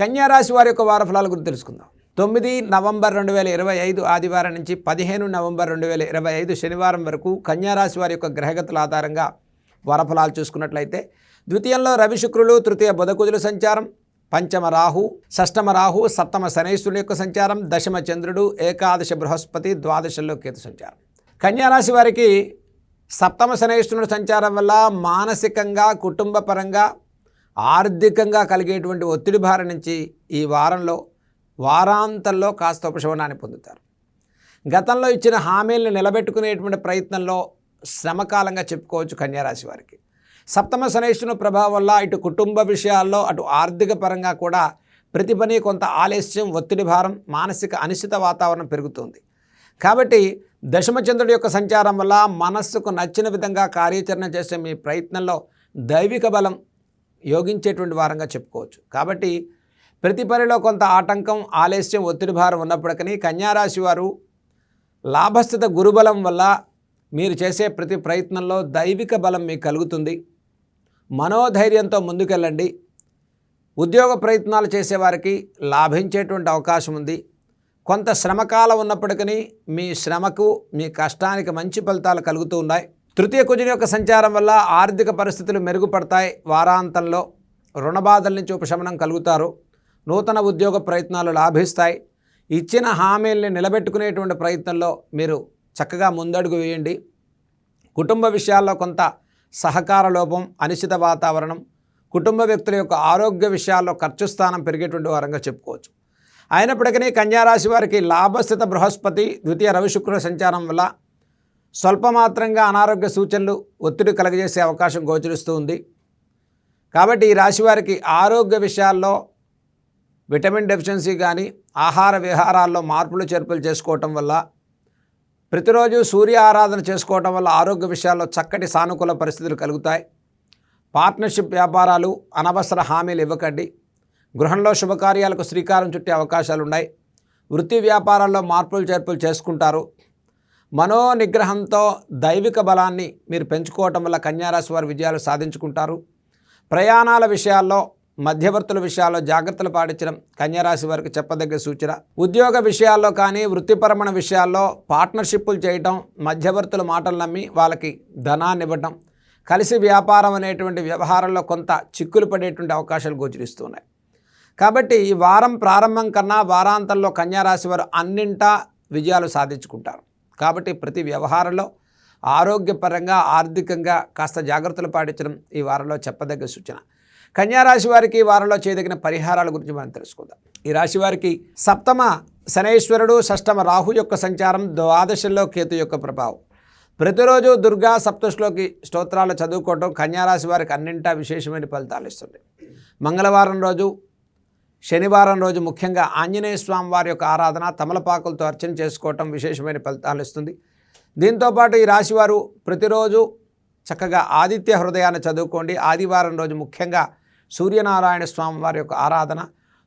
కన్యారాశి వారి యొక్క వారఫలాల గురించి తెలుసుకుందాం. తొమ్మిది నవంబర్ రెండు వేల ఇరవై ఐదు ఆదివారం నుంచి పదిహేను నవంబర్ రెండు వేల ఇరవై ఐదు శనివారం వరకు కన్యారాశి వారి యొక్క గ్రహగతుల ఆధారంగా వారఫలాలు చూసుకున్నట్లయితే ద్వితీయంలో రవి శుక్రులు తృతీయ బుధకుజుల సంచారం పంచమ రాహు షష్టమ రాహు సప్తమ శనైశ్వరుని యొక్క సంచారం దశమ చంద్రుడు ఏకాదశ బృహస్పతి ద్వాదశంలో కేతు సంచారం. కన్యారాశి వారికి సప్తమ శనైశ్వరుడు సంచారం వల్ల మానసికంగా కుటుంబపరంగా ఆర్థికంగా కలిగేటువంటి ఒత్తిడి భారం నుంచి ఈ వారంలో వారాంతంలో కాస్త ఉపశమనాన్ని పొందుతారు. గతంలో ఇచ్చిన హామీలను నిలబెట్టుకునేటువంటి ప్రయత్నంలో శ్రమకాలంగా చెప్పుకోవచ్చు కన్యారాశి వారికి. సప్తమ శనేశ్వరుని ప్రభావం వల్ల ఇటు కుటుంబ విషయాల్లో అటు ఆర్థిక పరంగా కూడా ప్రతి పని కొంత ఆలస్యం ఒత్తిడి భారం మానసిక అనిశ్చిత వాతావరణం పెరుగుతుంది. కాబట్టి దశమచంద్రుడి యొక్క సంచారం వల్ల మనస్సుకు నచ్చిన విధంగా కార్యాచరణ చేసే మీ ప్రయత్నంలో దైవిక బలం యోగించేటువంటి వారంగా చెప్పుకోవచ్చు. కాబట్టి ప్రతి పనిలో కొంత ఆటంకం ఆలస్యం ఒత్తిడి భారం ఉన్నప్పటికీ కన్యారాశి వారు లాభస్థిత గురుబలం వల్ల మీరు చేసే ప్రతి ప్రయత్నంలో దైవిక బలం మీకు కలుగుతుంది. మనోధైర్యంతో ముందుకెళ్ళండి. ఉద్యోగ ప్రయత్నాలు చేసేవారికి లాభించేటువంటి అవకాశం ఉంది. కొంత శ్రమకాలం ఉన్నప్పటికీ మీ శ్రమకు మీ కష్టానికి మంచి ఫలితాలు కలుగుతూ ఉన్నాయి. తృతీయ కుజుని యొక్క సంచారం వల్ల ఆర్థిక పరిస్థితులు మెరుగుపడతాయి. వారాంతంలో రుణబాధల నుంచి ఉపశమనం కలుగుతారు. నూతన ఉద్యోగ ప్రయత్నాలు లాభిస్తాయి. ఇచ్చిన హామీల్ని నిలబెట్టుకునేటువంటి ప్రయత్నంలో మీరు చక్కగా ముందడుగు వేయండి. కుటుంబ విషయాల్లో కొంత సహకార లోపం అనిశ్చిత వాతావరణం కుటుంబ వ్యక్తుల యొక్క ఆరోగ్య విషయాల్లో ఖర్చు స్థానం పెరిగేటువంటి వారంగా చెప్పుకోవచ్చు. అయినప్పటికీ కన్యారాశి వారికి లాభస్థిత బృహస్పతి ద్వితీయ రవిశుక్రుల సంచారం వల్ల స్వల్పమాత్రంగా అనారోగ్య సూచనలు ఒత్తిడి కలగజేసే అవకాశం గోచరిస్తూ ఉంది. కాబట్టి ఈ రాశి వారికి ఆరోగ్య విషయాల్లో విటమిన్ డెఫిషియన్సీ కానీ ఆహార విహారాల్లో మార్పులు చేర్పులు చేసుకోవటం వల్ల ప్రతిరోజు సూర్య ఆరాధన చేసుకోవటం వల్ల ఆరోగ్య విషయాల్లో చక్కటి సానుకూల పరిస్థితులు కలుగుతాయి. పార్ట్నర్షిప్ వ్యాపారాలు అనవసర హామీలు ఇవ్వకండి. గృహంలో శుభకార్యాలకు శ్రీకారం చుట్టే అవకాశాలు ఉన్నాయి వృత్తి వ్యాపారాల్లో మార్పులు చేర్పులు చేసుకుంటారు. మనోనిగ్రహంతో దైవిక బలాన్ని మీరు పెంచుకోవటం వల్ల కన్యారాశి వారు విజయాలు సాధించుకుంటారు. ప్రయాణాల విషయాల్లో మధ్యవర్తుల విషయాల్లో జాగ్రత్తలు పాటించడం కన్యారాశి వారికి చెప్పదగ్గ సూచన. ఉద్యోగ విషయాల్లో కానీ వృత్తిపరమైన విషయాల్లో పార్ట్నర్షిప్లు చేయటం మధ్యవర్తుల మాటలు నమ్మి వాళ్ళకి ధనాన్ని ఇవ్వటం కలిసి వ్యాపారం అనేటువంటి వ్యవహారంలో కొంత చిక్కులు పడేటువంటి అవకాశాలు గోచరిస్తున్నాయి కాబట్టి ఈ వారం ప్రారంభం కన్నా వారాంతంలో కన్యారాశి వారు అన్నింటా విజయాలు సాధించుకుంటారు. కాబట్టి ప్రతి వ్యవహారంలో ఆరోగ్యపరంగా ఆర్థికంగా కాస్త జాగ్రత్తలు పాటించడం ఈ వారంలో చెప్పదగ్గ సూచన. కన్యారాశి వారికి ఈ వారంలో చేయదగిన పరిహారాల గురించి మనం తెలుసుకుందాం. ఈ రాశి వారికి సప్తమ శనైశ్వరుడు షష్టమ రాహు యొక్క సంచారం ద్వాదశంలో కేతు యొక్క ప్రభావం. ప్రతిరోజు దుర్గా సప్తశ్లోకి స్తోత్రాలు చదువుకోవటం కన్యారాశి వారికి అన్నింటా విశేషమైన ఫలితాలు ఇస్తుంది. మంగళవారం రోజు శనివారం రోజు ముఖ్యంగా ఆంజనేయ స్వామి వారి యొక్క ఆరాధన తమలపాకులతో అర్చన చేసుకోవటం విశేషమైన ఫలితాలు ఇస్తుంది. దీంతోపాటు ఈ రాశివారు ప్రతిరోజు చక్కగా ఆదిత్య హృదయాన్ని చదువుకోండి. ఆదివారం రోజు ముఖ్యంగా సూర్యనారాయణ స్వామి వారి యొక్క ఆరాధన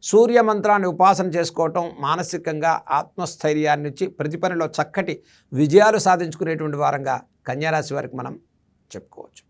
సూర్య మంత్రాన్ని ఉపాసన చేసుకోవటం మానసికంగా ఆత్మస్థైర్యాన్ని ఇచ్చి ప్రతి పనిలో చక్కటి విజయాలు సాధించుకునేటువంటి వారంగా కన్యారాశి వారికి మనం చెప్పుకోవచ్చు.